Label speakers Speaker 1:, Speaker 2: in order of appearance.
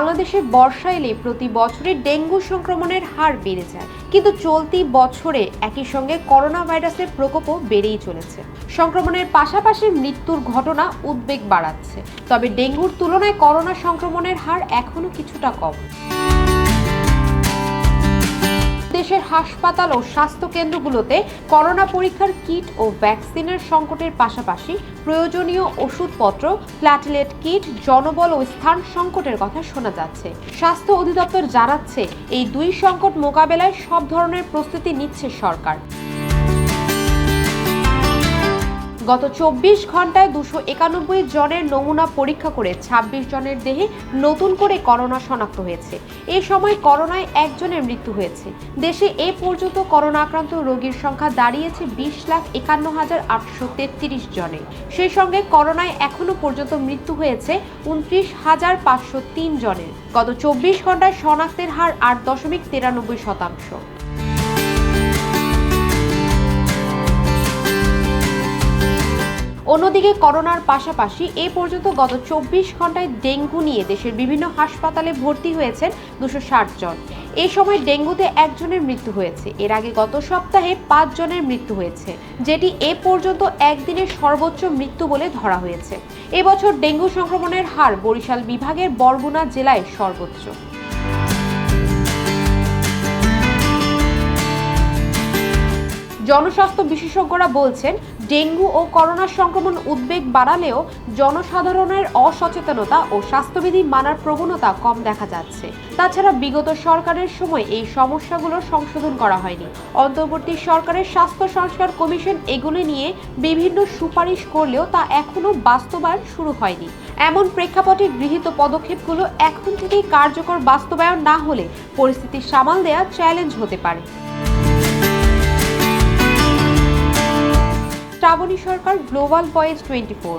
Speaker 1: বাংলাদেশে বর্ষা এলে প্রতি বছরে ডেঙ্গু সংক্রমণের হার বেড়ে যায়। কিন্তু চলতি বছরে একই সঙ্গে করোনা ভাইরাসের প্রকোপও বেড়েই চলেছে। সংক্রমণের পাশাপাশি মৃত্যুর ঘটনা উদ্বেগ বাড়াচ্ছে। তবে ডেঙ্গুর তুলনায় করোনা সংক্রমণের হার এখনও কিছুটা কম। দেশের হাসপাতাল ও স্বাস্থ্য কেন্দ্রগুলোতে করোনা পরীক্ষার কিট ও ভ্যাকসিনের সংকটের পাশাপাশি প্রয়োজনীয় ওষুধপত্র প্ল্যাটিলেট কিট, জনবল ও স্থান সংকটের কথা শোনা যাচ্ছে। স্বাস্থ্য অধিদপ্তর জানাচ্ছে, এই দুই সংকট মোকাবেলায় সব ধরনের প্রস্তুতি নিচ্ছে সরকার। গত চব্বিশ ঘন্টায় দুশো একানব্বই জনের নমুনা পরীক্ষা করে ২৬ জনের দেহে নতুন করে করোনা শনাক্ত হয়েছে। এ সময় করোনায় একজনের মৃত্যু হয়েছে। দেশে এ পর্যন্ত করোনা আক্রান্ত রোগীর সংখ্যা দাঁড়িয়েছে বিশ লাখ একান্ন হাজার আটশো তেত্রিশ জনে। সেই সঙ্গে করোনায় এখনও পর্যন্ত মৃত্যু হয়েছে উনত্রিশ হাজার পাঁচশো তিন জনের। গত চব্বিশ ঘন্টায় শনাক্তের হার আট দশমিক তিরানব্বই শতাংশ। অন্যদিকে করোনার পাশাপাশি এ পর্যন্ত গত চব্বিশ ঘন্টায় ডেঙ্গু নিয়ে দেশের বিভিন্ন হাসপাতালে ভর্তি হয়েছেন দুশো জন। এই সময় ডেঙ্গুতে একজনের মৃত্যু হয়েছে। এর আগে গত সপ্তাহে পাঁচ জনের মৃত্যু হয়েছে, যেটি এ পর্যন্ত একদিনের সর্বোচ্চ মৃত্যু বলে ধরা হয়েছে। এবছর ডেঙ্গু সংক্রমণের হার বরিশাল বিভাগের বরগুনা জেলায় সর্বোচ্চ। জনস্বাস্থ্য বিশেষজ্ঞরা বলছেন, ডেঙ্গু ও করোনা সংক্রমণ উদ্বেগ বাড়ালেও জনসাধারণের অসচেতনতা ও স্বাস্থ্যবিধি মানার প্রবণতা কম দেখা যাচ্ছে। তাছাড়া বিগত সরকারের সময় এই সমস্যাগুলো সংশোধন করা হয়নি। অন্তর্বর্তী সরকারের স্বাস্থ্য সংস্কার কমিশন এগুলি নিয়ে বিভিন্ন সুপারিশ করলেও তা এখনও বাস্তবায়ন শুরু হয়নি। এমন প্রেক্ষাপটে গৃহীত পদক্ষেপগুলো এখন থেকেই কার্যকর বাস্তবায়ন না হলে পরিস্থিতি সামাল দেয়া চ্যালেঞ্জ হতে পারে। সরকার গ্লোবাল ভয়েস টোয়েন্টি ফোর